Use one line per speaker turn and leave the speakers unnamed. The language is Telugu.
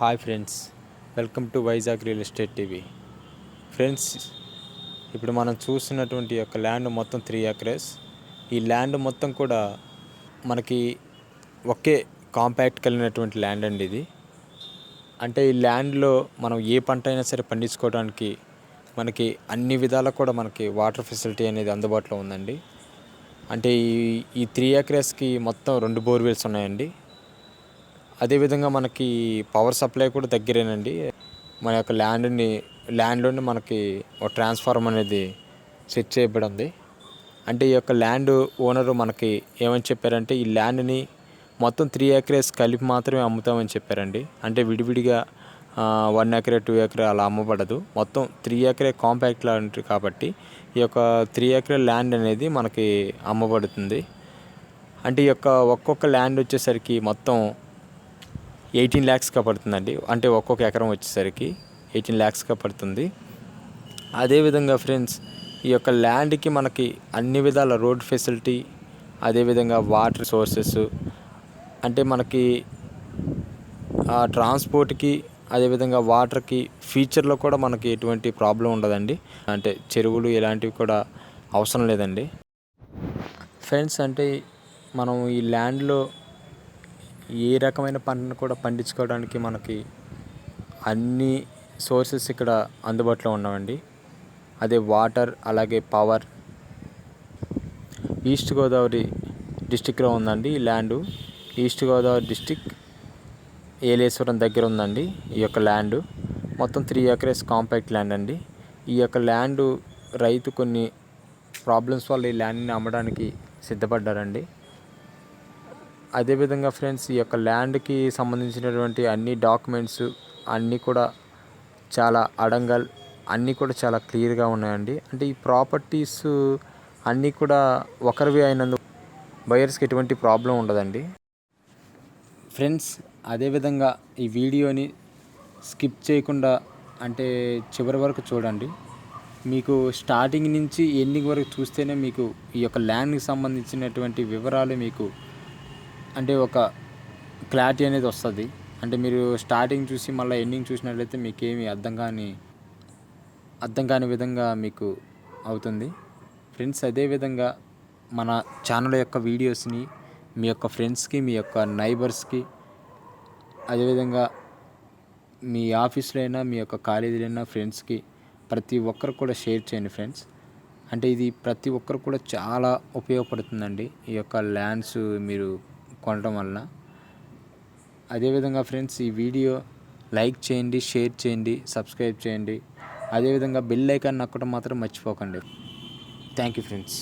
Hi friends welcome to Vizag real estate TV. Friends ఇప్పుడు మనం చూస్తున్నటువంటి యొక్క ల్యాండ్ మొత్తం త్రీ ఎకరేస్ ఈ ల్యాండ్ మొత్తం కూడా మనకి ఒకే కాంపాక్ట్ కలిగినటువంటి ల్యాండ్ అండి ఇది. అంటే ఈ ల్యాండ్లో మనం ఏ పంట అయినా సరే పండించుకోవడానికి మనకి అన్ని విధాలా కూడా మనకి వాటర్ ఫెసిలిటీ అనేది అందుబాటులో ఉందండి. అంటే ఈ ఈ త్రీ ఎకరేస్కి మొత్తం రెండు బోర్వెల్స్ ఉన్నాయండి. అదేవిధంగా మనకి పవర్ సప్లై కూడా దగ్గరేనండి. మన యొక్క ల్యాండ్ని ల్యాండ్లోనే మనకి ఒక ట్రాన్స్ఫార్మర్ అనేది సెట్ చేయబడి ఉంది అంటే ఈ యొక్క ల్యాండ్ ఓనరు మనకి ఏమని చెప్పారంటే ఈ ల్యాండ్ని మొత్తం త్రీ ఏకరేస్ కలిపి మాత్రమే అమ్ముతామని చెప్పారండి. అంటే విడివిడిగా వన్ ఎకరే టూ ఎకరే అలా అమ్మబడదు. మొత్తం త్రీ ఎకరే కాంపాక్ట్ ల్యాండ్ కాబట్టి ఈ యొక్క త్రీ ఎకరే ల్యాండ్ అనేది మనకి అమ్మబడుతుంది. అంటే ఈ యొక్క ఒక్కొక్క ల్యాండ్ వచ్చేసరికి మొత్తం ఎయిటీన్ ల్యాక్స్గా పడుతుందండి. అంటే ఒక్కొక్క ఎకరం వచ్చేసరికి ఎయిటీన్ ల్యాక్స్గా పడుతుంది. అదేవిధంగా ఫ్రెండ్స్ ఈ యొక్క ల్యాండ్కి మనకి అన్ని విధాల రోడ్ ఫెసిలిటీ అదేవిధంగా వాటర్ సోర్సెస్ అంటే మనకి ట్రాన్స్పోర్ట్కి అదేవిధంగా వాటర్కి ఫ్యూచర్లో కూడా మనకి ఎటువంటి ప్రాబ్లం ఉండదండి. అంటే చెరువులు ఇలాంటివి కూడా అవసరం లేదండి. ఫ్రెండ్స్ అంటే మనం ఈ ల్యాండ్లో ఏ రకమైన పంటను కూడా పండించుకోవడానికి మనకి అన్ని సోర్సెస్ ఇక్కడ అందుబాటులో ఉన్నామండి అదే వాటర్ అలాగే పవర్. ఈస్ట్ గోదావరి డిస్టిక్లో ఉందండి ఈ land. East Godavari district Yeleswaram దగ్గర ఉందండి ఈ యొక్క ల్యాండ్. మొత్తం త్రీ ఎకరేస్ కాంపాక్ట్ ల్యాండ్ అండి. ఈ యొక్క ల్యాండ్ రైతు కొన్ని ప్రాబ్లమ్స్ వల్ల ఈ ల్యాండ్ని అమ్మడానికి సిద్ధపడ్డారండి. అదేవిధంగా ఫ్రెండ్స్ ఈ యొక్క ల్యాండ్కి సంబంధించినటువంటి అన్ని డాక్యుమెంట్స్ అన్నీ కూడా చాలా అడంగల్ అన్నీ కూడా చాలా క్లియర్గా ఉన్నాయండి. అంటే ఈ ప్రాపర్టీస్ అన్నీ కూడా ఒకరివి అయినందుకు బయర్స్కి ఎటువంటి ప్రాబ్లం ఉండదండి. ఫ్రెండ్స్ అదేవిధంగా ఈ వీడియోని స్కిప్ చేయకుండా అంటే చివరి వరకు చూడండి. మీకు స్టార్టింగ్ నుంచి ఎండింగ్ వరకు చూస్తేనే మీకు ఈ యొక్క ల్యాండ్కి సంబంధించినటువంటి వివరాలు మీకు అంటే ఒక క్లారిటీ అనేది వస్తుంది. అంటే మీరు స్టార్టింగ్ చూసి మళ్ళీ ఎండింగ్ చూసినట్లయితే మీకేమి అర్థం కాని అర్థం కాని విధంగా మీకు అవుతుంది. ఫ్రెండ్స్ అదేవిధంగా మన ఛానల్ యొక్క వీడియోస్ని మీ యొక్క ఫ్రెండ్స్కి మీ యొక్క నైబర్స్కి అదేవిధంగా మీ ఆఫీస్లో అయినా మీ యొక్క కాలేజీలో అయినా ఫ్రెండ్స్కి ప్రతి ఒక్కరు కూడా షేర్ చేయండి ఫ్రెండ్స్ అంటే ఇది ప్రతి ఒక్కరు కూడా చాలా ఉపయోగపడుతుందండి. ఈ యొక్క ల్యాండ్స్ మీరు కొనడం వలన అదేవిధంగా ఫ్రెండ్స్ ఈ వీడియో లైక్ చేయండి షేర్ చేయండి సబ్స్క్రైబ్ చేయండి. అదేవిధంగా బెల్ ఐకాన్ నొక్కడం మాత్రం మర్చిపోకండి. Thank you friends.